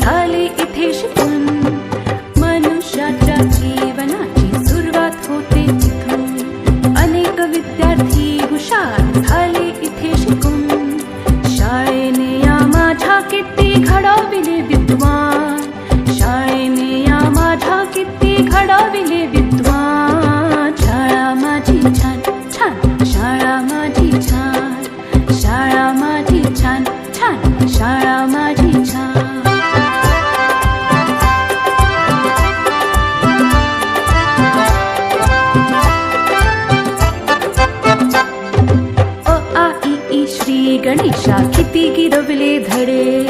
Sai Shri Ganesha किती गिरवले धडे.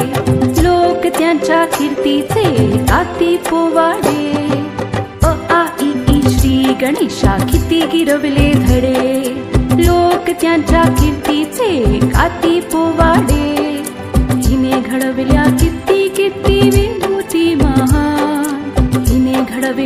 लोक त्यांच्या कीर्तीचे आती पोवाडे. अ आ इ ई श्री गणेशा किती गिरवले धडे. लोक त्यांच्या कीर्तीचे आती पोवाडे.